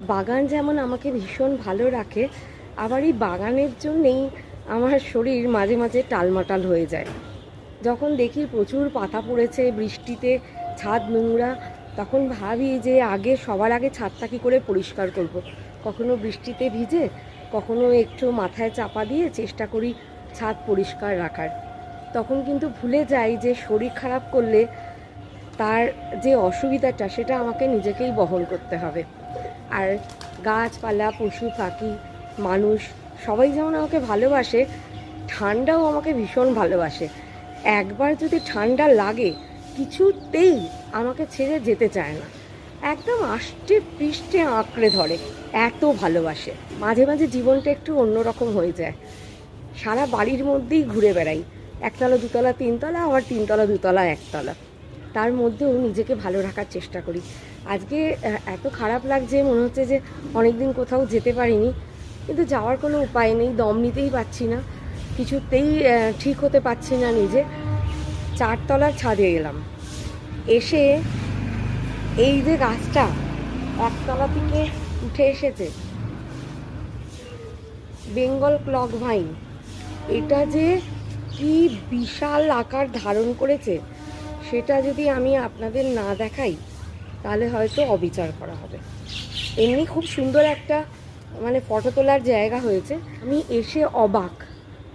বাগান যেমন আমাকে ভীষণ ভালো রাখে, আবার এই বাগানের জন্যেই আমার শরীর মাঝে মাঝে টালমাটাল হয়ে যায়। যখন দেখি প্রচুর পাতা পড়েছে, বৃষ্টিতে ছাদ নোংরা, তখন ভাবি যে আগে, সবার আগে ছাদটা কী করে পরিষ্কার করব। কখনো বৃষ্টিতে ভিজে, কখনো একটু মাথায় চাপা দিয়ে চেষ্টা করি ছাদ পরিষ্কার রাখার। তখন কিন্তু ভুলে যাই যে শরীর খারাপ করলে তার যে অসুবিধাটা, সেটা আমাকে নিজেকেই বহন করতে হবে। আর গাছপালা, পশু, পাখি, মানুষ, সবাই যেমন আমাকে ভালোবাসে, ঠান্ডাও আমাকে ভীষণ ভালোবাসে। একবার যদি ঠান্ডা লাগে, কিছুতেই আমাকে ছেড়ে যেতে চায় না। একদম আষ্টে পৃষ্ঠে আঁকড়ে ধরে, এত ভালোবাসে। মাঝে মাঝে জীবনটা একটু অন্যরকম হয়ে যায়। সারা বাড়ির মধ্যেই ঘুরে বেড়াই। একতলা, দুতলা, তিনতলা, আবার তিনতলা, দুতলা, একতলা। তার মধ্যেও নিজেকে ভালো রাখার চেষ্টা করি। আজকে এত খারাপ লাগছে, মনে হচ্ছে যে অনেকদিন কোথাও যেতে পারিনি। কিন্তু যাওয়ার কোনো উপায় নেই, দম নিতেই পারছি না। কিছুতেই ঠিক হতে পারছি না নিজে। চারতলার ছাদে এলাম। এসে এই যে গাছটা একতলা থেকে উঠে এসেছে, বেঙ্গল ক্লক ভাইন, এটা যে কি বিশাল আকার ধারণ করেছে। সেটা যদি আমি আপনাদের না দেখাই, তাহলে হয়তো অবিচার করা হবে। এমনি খুব সুন্দর একটা মানে ফটো তোলার জায়গা হয়েছে। আমি এসে অবাক।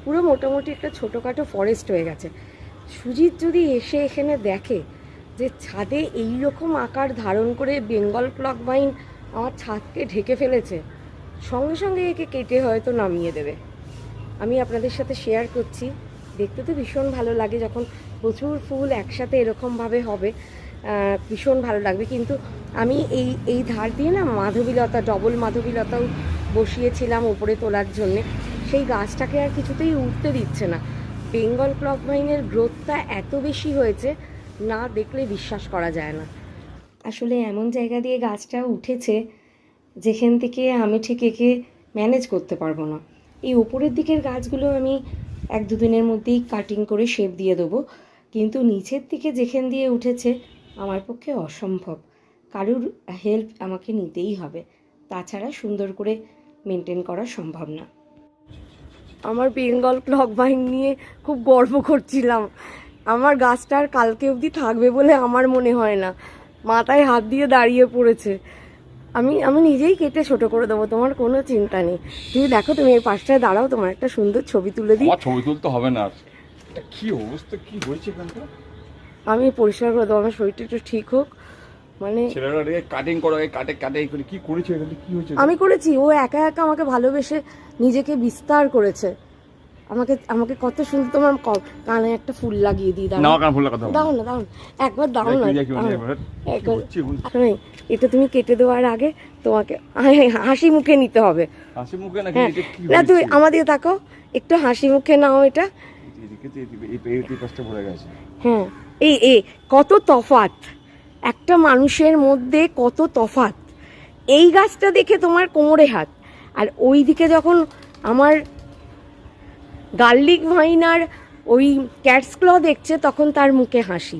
পুরো মোটামুটি একটা ছোটোখাটো ফরেস্ট হয়ে গেছে। সুজিত যদি এসে এখানে দেখে যে ছাদে এই রকম আকার ধারণ করে বেঙ্গল ক্লক বাইন আমার ছাদকে ঢেকে ফেলেছে, সঙ্গে সঙ্গে একে কেটে হয়তো নামিয়ে দেবে। আমি আপনাদের সাথে শেয়ার করছি। দেখতে তো ভীষণ ভালো লাগে যখন প্রচুর ফুল একসাথে এরকমভাবে হবে ভীষণ ভালো লাগবে। কিন্তু আমি এই এই ধার দিয়ে না মাধবীলতা, ডবল মাধবীলতাও বসিয়েছিলাম ওপরে তোলার জন্যে। সেই গাছটাকে আর কিছুতেই উঠতে দিচ্ছে না। বেঙ্গল ক্লক ভাইনের গ্রোথটা এত বেশি হয়েছে, না দেখলে বিশ্বাস করা যায় না। আসলে এমন জায়গা দিয়ে গাছটা উঠেছে, যেখান থেকে আমি ঠিক একে ম্যানেজ করতে পারব না। এই ওপরের দিকের গাছগুলো আমি এক দুদিনের মধ্যেই কাটিং করে শেপ দিয়ে দেবো। কিন্তু নিচের দিকে যেখান দিয়ে উঠেছে, আমার পক্ষে অসম্ভব। কারুর হেল্প আমাকে নিতেই হবে। তাছাড়া সুন্দর করে মেনটেন করা সম্ভব না। আমার বেঙ্গল ক্লক বাইন নিয়ে খুব গর্ব করছিলাম। আমার গাছটা আর কালকে অবধি থাকবে বলে আমার মনে হয় না। মাথায় হাত দিয়ে দাঁড়িয়ে পড়েছে। আমি আমি নিজেই কেটে ছোট করে দেবো তোমার কোনো চিন্তা নেই। তুমি দেখো তুমি এই পাশটায় দাঁড়াও তোমার একটা সুন্দর ছবি তুলে দিই। ছবি তুলতে হবে না এটা কি অবস্থা কি হয়েছে আমি পরিষ্কার করে দেবো আমার শরীরটা একটু ঠিক হোক। মানে কাটিং করো এই কাটে কাটে করে কি করেছে কি হয়েছে? আমি করেছি ও একা একা আমাকে ভালোবেসে নিজেকে বিস্তার করেছে। আমাকে আমাকে কত সুন্দর তোমার কানে একটা ফুল লাগিয়ে দিই দাও না কান ফুলের কথা দাও না দাও একবার দাও না এটা তুমি কেটে দেওয়ার আগে তোমাকে হাসি মুখে নিতে হবে। হাসি মুখে নাকি হ্যাঁ। এটা কি না তুই? আমাদের তাকাও একটু হাসি মুখে নাও এটা। হ্যাঁ এই এ কত তফাত একটা মানুষের মধ্যে কত তফাত এই গাছটা দেখে তোমার কোমরে হাত। আর ওই দিকে যখন আমার গার্লিক ভাইনার ওই ক্যাটস ক্ল দেখছে তখন তার মুখে হাসি।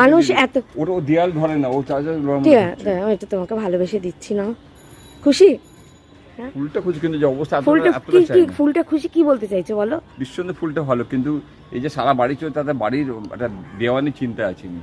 মানুষ এত ওটা দেয়াল ধরে না ও চার্জার এটা তোমাকে ভালোবেসে দিচ্ছি না। খুশি? ফুলটা খুশি কিন্তু যে অবস্থা ফুলটা কি কি ফুলটা খুশি কি বলতে চাইছো বলো? নিঃসন্দেহে ফুলটা ভালো কিন্তু এই যে সারা বাড়ি চলে তাদের বাড়ির একটা দেওয়ানি চিন্তা আছে। আমি